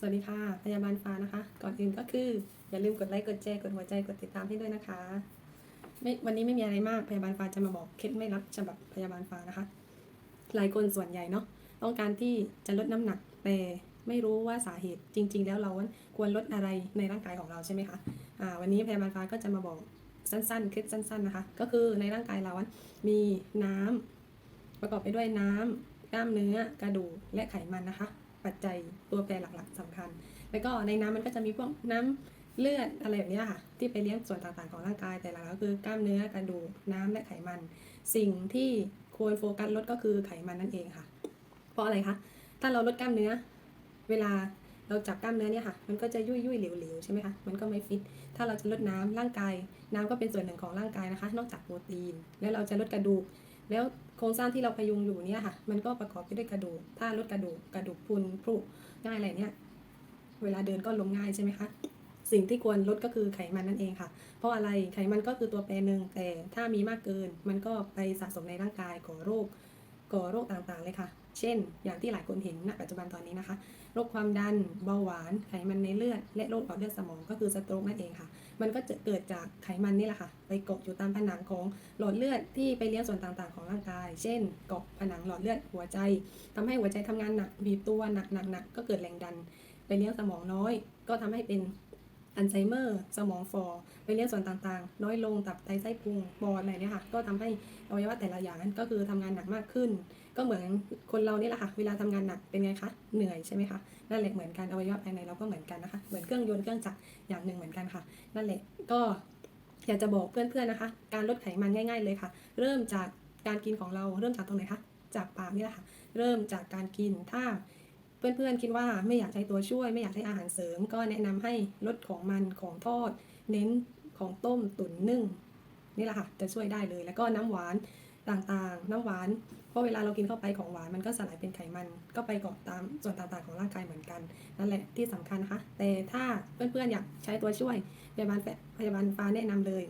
สวัสดีค่ะ พยาบาลฟ้านะคะ ก่อนอื่นก็คืออย่าลืมกดไลค์ กดแชร์ กดหัวใจ กดติดตามให้ด้วยนะคะไม่วันนี้ไม่มีอะไรมาก พยาบาลฟ้าจะมาบอกเคล็ดไม่รับฉบับพยาบาลฟ้านะคะ หลายคนส่วนใหญ่เนาะต้องการที่จะลดน้ำหนัก แต่ไม่รู้ว่าสาเหตุจริง ๆ แล้วเราควรลดอะไรในร่างกายของเราใช่ไหมคะอ่าวันนี้พยาบาลฟ้าก็จะมาบอกสั้นๆ เคล็ดสั้น ๆนะคะ ก็คือในร่างกายเรามีน้ำประกอบไปด้วยน้ำกล้ามเนื้อกระดูกและไขมันนะคะ ปัจจัยตัวแปรหลักๆสำคัญ แล้วก็ในน้ำมันก็จะมีพวกน้ำเลือดอะไรแบบนี้ค่ะ ที่ไปเลี้ยงส่วนต่างๆของร่างกาย แต่หลักๆก็คือกล้ามเนื้อกระดูกน้ำและไขมัน สิ่งที่ควรโฟกัสลดก็คือไขมันนั่นเองค่ะ เพราะอะไรคะถ้าเราลดกล้ามเนื้อ เวลาเราจับกล้ามเนื้อเนี่ยค่ะ มันก็จะยุ่ยยุ่ยเหลวๆใช่ไหมคะ มันก็ไม่ฟิต ถ้าเราจะลดน้ำร่างกาย น้ำก็เป็นส่วนหนึ่งของร่างกายนะคะ นอกจากโปรตีน แล้วเราจะลดกระดูก แล้วโครงสร้างที่เราพยุงอยู่เนี่ยค่ะ มันก็ประกอบไปด้วยกระดูกถ้าลดกระดูกกระดูกพุนพรุง่ายอะไรเนี่ย เวลาเดินก็ล้มง่ายใช่ไหมคะสิ่งที่ควรลดก็คือไขมันนั่นเองค่ะ เพราะอะไรไขมันก็คือตัวแปรหนึ่งแต่ถ้ามีมากเกิน มันก็ไปสะสมในร่างกายก่อโรคก่อโรคต่างๆเลยค่ะ เช่น อย่างที่หลายคนเห็นณปัจจุบันตอนนี้นะคะ โรคความดัน เบาหวาน ไขมันในเลือด และโรคหลอดเลือดสมองก็คือสโตรกนั่นเองค่ะ มันก็จะเกิดจากไขมันนี่แหละค่ะ ไปเกาะอยู่ตามผนังของหลอดเลือดที่ไปเลี้ยงส่วนต่างๆ ของร่างกาย เช่น เกาะผนังหลอดเลือดหัวใจทำให้หัวใจทำงานหนักบีบตัวหนักหนักหนักก็เกิดแรงดัน ไปเลี้ยงสมองน้อย ก็ทำให้เป็น อัลไซเมอร์ สมองฟอไปเลี้ยงส่วนต่างๆ น้อยลงตับไตไส้พุงปอดอะไรเนี่ยค่ะ ก็ทำให้อวัยวะแต่ละอย่างนั้นก็คือทำงานหนักมากขึ้น ก็เหมือนคนเรานี่แหละค่ะเวลาทำงานหนักเป็นไงคะเหนื่อยใช่ไหมคะนั่นแหละเหมือนกันอวัยวะภายในเราก็เหมือนกันนะคะเหมือนเครื่องยนต์เครื่องจักรอย่างหนึ่งเหมือนกันค่ะ นั่นแหละก็อยากจะบอกเพื่อนๆนะคะ การลดไขมันง่าย ๆเลยค่ะ เริ่มจากการกินของเราเริ่มจากตรงไหนคะจากปากนี่แหละค่ะ เริ่มจากการกินถ้า เพื่อนๆ คิดว่าไม่อยากใช้ตัวช่วย ไม่อยากใช้อาหารเสริม ก็แนะนำให้ลดของมันของทอด เน้นของต้มตุ๋นนึ่งนี่แหละค่ะจะช่วยได้เลย แล้วก็น้ำหวานต่างๆ น้ำหวานเพราะเวลาเรากินเข้าไปของหวานมันก็สลายเป็นไขมัน ก็ไปเกาะตามส่วนต่างๆของร่างกายเหมือนกันนั่นแหละที่สำคัญนะคะแต่ถ้าเพื่อนๆอยากใช้ตัวช่วยพยาบาลแพยาบาลฟ้าแนะนำเลย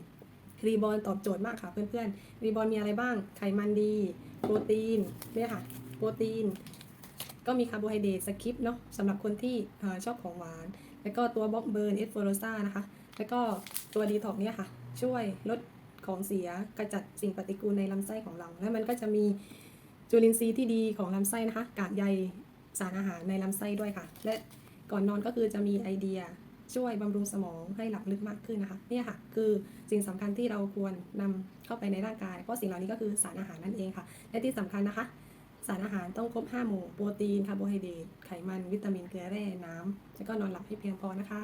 รีบอลตอบโจทย์มากค่ะเพื่อนๆรีบอลมีอะไรบ้างไขมันดี โปรตีนเนี่ยค่ะโปรตีน ก็มีคาร์โบไฮเดรตสคิปเนาะสำหรับคนที่ชอบของหวาน แล้วก็ตัวบล็อกเบิร์นเอสโฟโรซานะคะ แล้วก็ตัวดีท็อกเนี่ยค่ะ ช่วยลดของเสียกระจัดสิ่งปฏิกูลในลำไส้ของเรา แล้วมันก็จะมีจุลินทรีย์ที่ดีของลำไส้นะคะ กากใยสารอาหารในลำไส้ด้วยค่ะ และก่อนนอนก็คือจะมีไอเดียช่วยบำรุงสมองให้หลับลึกมากขึ้นนะคะนี่ค่ะคือสิ่งสำคัญที่เราควรนำเข้าไปในร่างกาย เพราะสิ่งเหล่านี้ก็คือสารอาหารนั่นเองค่ะ และที่สำคัญนะคะ สารอาหารต้องครบ 5 หมู่ โปรตีน คาร์โบไฮเดรต ไขมัน วิตามิน เกลือแร่ น้ำ แล้วก็นอนหลับให้เพียงพอนะคะ